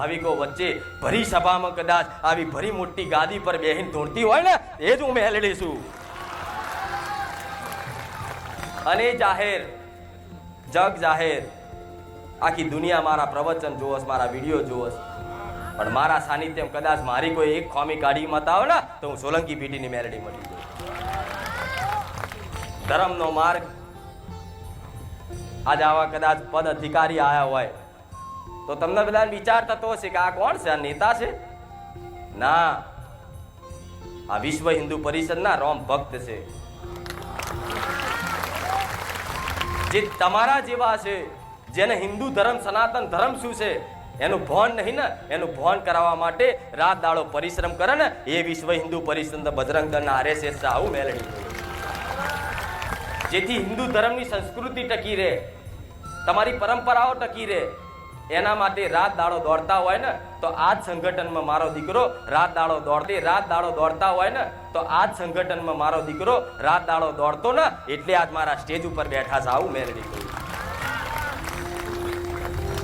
ભાવિકો વચ્ચે ભરી સભામાં કદાચ આવી ભરી મોટી ગાદી પર બેહીને ધૂણતી હોય ને, એ જ હું મેલડી અને જાહેર, જગ જાહેર, આખી દુનિયા મારા પ્રવચન જોવસ, મારા વીડિયો જોવસ. પણ મારા સાનિધ્યમ કદાચ મારી કોઈ એક ખોમી કાઢી મત આવે ને, તો હું સોલંકી પીઢીની મેલડી મળી જઉં ધર્મનો માર્ગ. આજે આવા કદાચ પદ અધિકારી આવ્યા હોય તો તમને બધા વિચાર થતો હશે કે આ કોણ છે? આ નેતા છે? ના. આ વિશ્વ હિન્દુ પરિષદના રોમ ભક્ત છે. જે તમારા જેવા છે, જેને હિન્દુ ધર્મ, સનાતન ધર્મ શું છે, એનું ભાન નહીં ને, એનું ભાન કરાવવા માટે રાત દાડો પરિશ્રમ કરે ને, એ વિશ્વ હિન્દુ પરિષદ બજરંગ દળના આરએસએસ આવું મેળવી જેથી હિન્દુ ધર્મની સંસ્કૃતિ ટકી રહે, તમારી પરંપરાઓ ટકી રહે એના માટે રાત દાડો દોડતા હોય ને, તો આ જ સંગઠનમાં મારો દીકરો રાત દાડો દોડતે, રાત દાડો દોડતા હોય ને, તો આ જ સંગઠનમાં મારો દીકરો રાત દાડો દોડતો ને, એટલે આજ મારા સ્ટેજ ઉપર બેઠા છે આવું મેળવી કહ્યું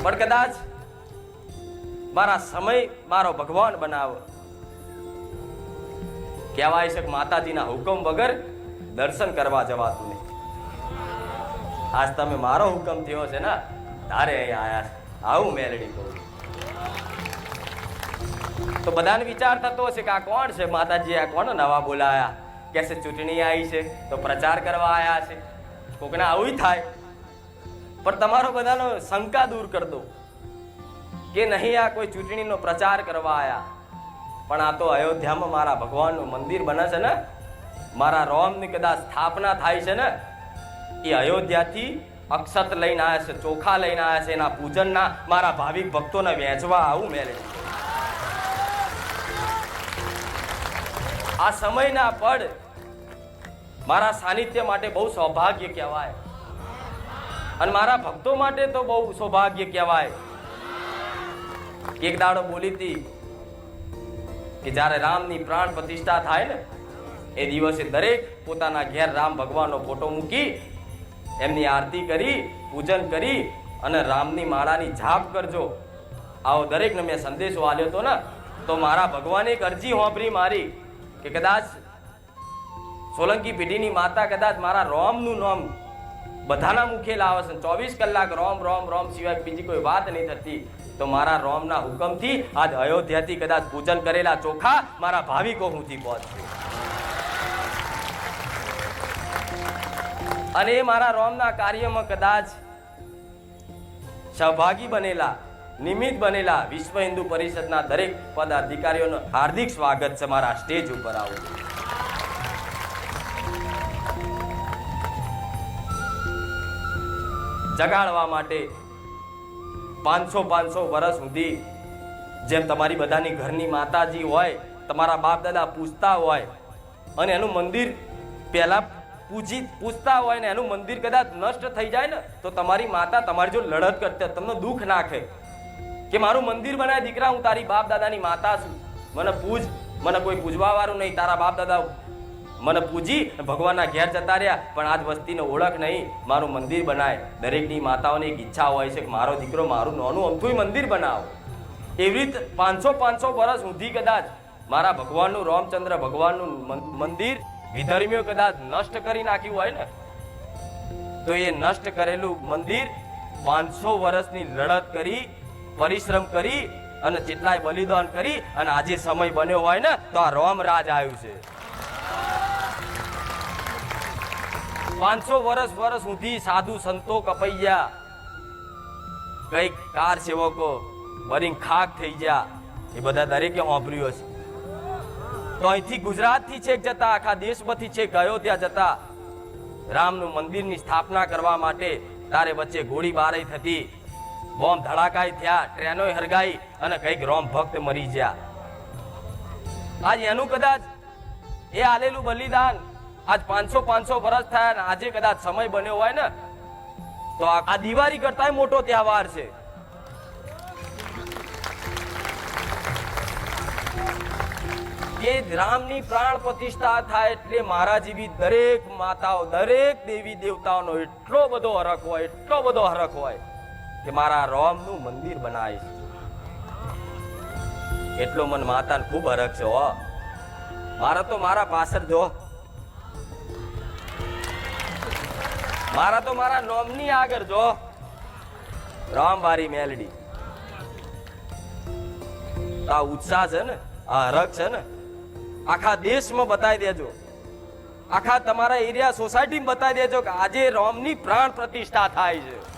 પણ કદાચ મારા સમય મારો ભગવાન બનાવો. કહેવાય છે કે માતાજીના હુકમ વગર દર્શન કરવા જવાતું નહીં આજ તમે મારો હુકમ થયો છે ને, તારે અહીંયા આવ્યા છે. આવું મેલડી કહું તો બધાને વિચાર થતો હશે કે આ કોણ છે? માતાજી, આ કોણ નવા બોલાયા? કે છે ચૂંટણી આવી છે? તો પ્રચાર કરવા આવ્યા છે. કોકને આવું થાય. પણ તમારો બધાનો શંકા દૂર કર દો કે નહીં આ કોઈ ચૂંટણીનો પ્રચાર કરવા આવ્યા પણ આ તો અયોધ્યામાં મારા ભગવાનનું મંદિર બને છે ને? મારા રોમની કદાચ સ્થાપના થાય છે ને? એ અયોધ્યાથી અક્ષત લઈને આવ્યા છે, ચોખા લઈને આવ્યા છે, એના પૂજનના મારા ભાવિક ભક્તોને વહેંચવા આવું મેલે આ સમયના પડ મારા સાનિધ્ય માટે બહુ સૌભાગ્ય કહેવાય. અને મારા ભક્તો માટે તો બહુ સૌભાગ્ય કહેવાય. એક દાડો બોલી હતી કે જ્યારે રામની પ્રાણ પ્રતિષ્ઠા થાય ને, એ દિવસે દરેક પોતાના ઘેર રામ ભગવાનનો ફોટો મૂકી એમની આરતી કરી, પૂજન કરી અને રામની માળાની જાપ કરજો. આવો દરેકને મેં સંદેશો આલ્યો હતો ને, તો મારા ભગવાને એક અરજી હોંભરી મારી કે કદાચ સોલંકી પેઢીની માતા કદાચ મારા રોમનું નામ બધાના મુખે લાવે છે ચોવીસ કલાક રોમ રોમ રોમ સિવાય બીજી કોઈ વાત નહીં થતી, તો મારા રોમના હુકમથી આજ અયોધ્યાથી કદાચ પૂજન કરેલા ચોખા મારા ભાવિકો હુંથી પહોંચશે. અને એ મારા રોમના કાર્યમાં કદાચ સહભાગી બનેલા, નિમિત્ત બનેલા વિશ્વ હિન્દુ પરિષદના દરેક પદાધિકારીઓનું હાર્દિક સ્વાગત છે મારા સ્ટેજ ઉપર આવો. જગાડવા માટે પાંચસો પાંચસો વર્ષ સુધી જેમ તમારી બધાની ઘરની માતાજી હોય, તમારા બાપ દાદા પૂજતા હોય, અને એનું મંદિર પહેલા પૂજી પૂછતા હોય ને એનું મંદિર કદાચ નષ્ટ થઈ જાય ને, તો તમારી માતા તમારી જો લડત કરતી તમને દુઃખ નાખે કે મારું મંદિર બનાય દીકરા, હું તારી બાપ દાદાની માતા છું. મને પૂજ, મને કોઈ પૂજવા વાળું નહીં, તારા બાપ દાદા મને પૂજી ભગવાનના ઘેર જતા રહ્યા, પણ આજ વસ્તીને ઓળખ નહીં, મારું મંદિર બનાય. દરેકની માતાઓની એક ઈચ્છા હોય છે કે મારો દીકરો મારું નાનું અમથું મંદિર બનાવો. એવી રીત પાંચસો પાંચસો વર્ષ સુધી કદાચ મારા ભગવાનનું, રામચંદ્ર ભગવાનનું મંદિર વિધર્મીઓ કદાચ નષ્ટ કરી નાખ્યું હોય ને, તો એ નષ્ટ કરેલું મંદિર પાંચસો વર્ષની લડત કરી, પરિશ્રમ કરી અને જેટલાય બલિદાન કરી અને આજે સમય બન્યો હોય ને, તો આ રોમ રાજ આવ્યું છે. પાંચસો વર્ષ વર્ષ સુધી સાધુ સંતો કપાઈ કંઈક કાર સેવકો બરીને ખાક થઈ ગયા. એ બધા દરેકે વાપર્યું હશે. તો અહીંથી ગુજરાતથી છેક જતા, આખા દેશમાંથી છેક અયોધ્યા જતા. રામનું મંદિરની સ્થાપના કરવા માટે તારે વચ્ચે ગોળીબારી થતી. બોમ્બ ધડાકાઈ થયા ટ્રેનો હરગાઈ અને કંઈક રોમ ભક્ત મરી ગયા. આજ એનું કદાચ એ આલેલું બલિદાન આજ પાંચસો પાંચસો વર્ષ થયા ને આજે કદાચ સમય બન્યો હોય ને, તો આ દિવાળી કરતા મોટો તહેવાર છે. કે રામની પ્રાણ પ્રતિષ્ઠા થાય એટલે મારા જેવી દરેક માતાઓ, દરેક દેવી દેવતાઓનો એટલો બધો હરખ હોય, એટલો બધો હરખ હોય કે મારા રામનું મંદિર બનાય છે એટલો મન માતાને ખૂબ હરખ છે, હો. મારા તો મારા પાછળ જો. મારા તો મારા નોમની આગળ જો. રામવારી મેલડી. આ ઉત્સાહ છે ને? આ હરખ છે ને, આખા દેશમાં બતાવી દેજો. આખા તમારા એરિયા સોસાયટીમાં બતાવી દેજો કે આજે રોમની પ્રાણ પ્રતિષ્ઠા થાય છે.